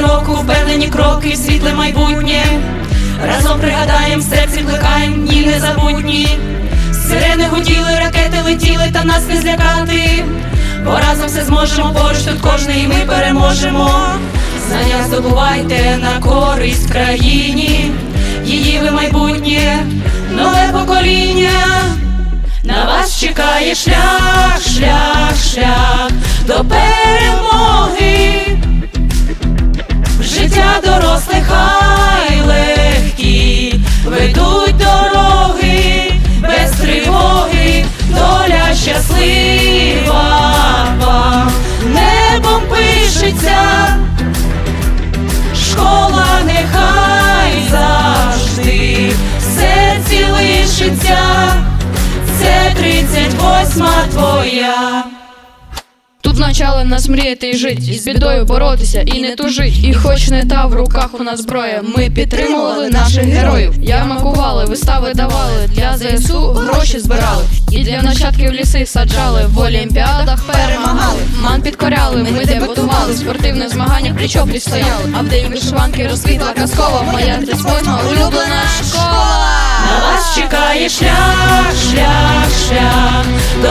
року, впевнені кроки, світле майбутнє. Разом пригадаєм, серці плекаєм дні незабутні. Сирени гуділи, ракети летіли, та нас не злякати. Бо разом все зможемо, поруч тут кожний, і ми переможемо. Знання здобувайте на користь країні, її ви майбутнє, нове покоління. На вас чекає шлях, шлях, шлях ведуть дороги без тривоги, доля щаслива небом пишеться, школа нехай завжди в серці лишиться, це тридцять восьма твоя. Тут навчали нас мріяти і жить, і з бідою боротися, і не тужить. І хоч не та в руках у нас зброя, ми підтримували наших героїв. Ярмакували, вистави давали, для ЗСУ гроші збирали. І для нащадків ліси саджали, в олімпіадах перемагали. Ман підкоряли, ми дебютували, в спортивних змаганнях пліч-опліч стояли. А в день вишиванки розквітла казкова, моя 38 улюблена школа. На вас чекає шлях, шлях, шлях до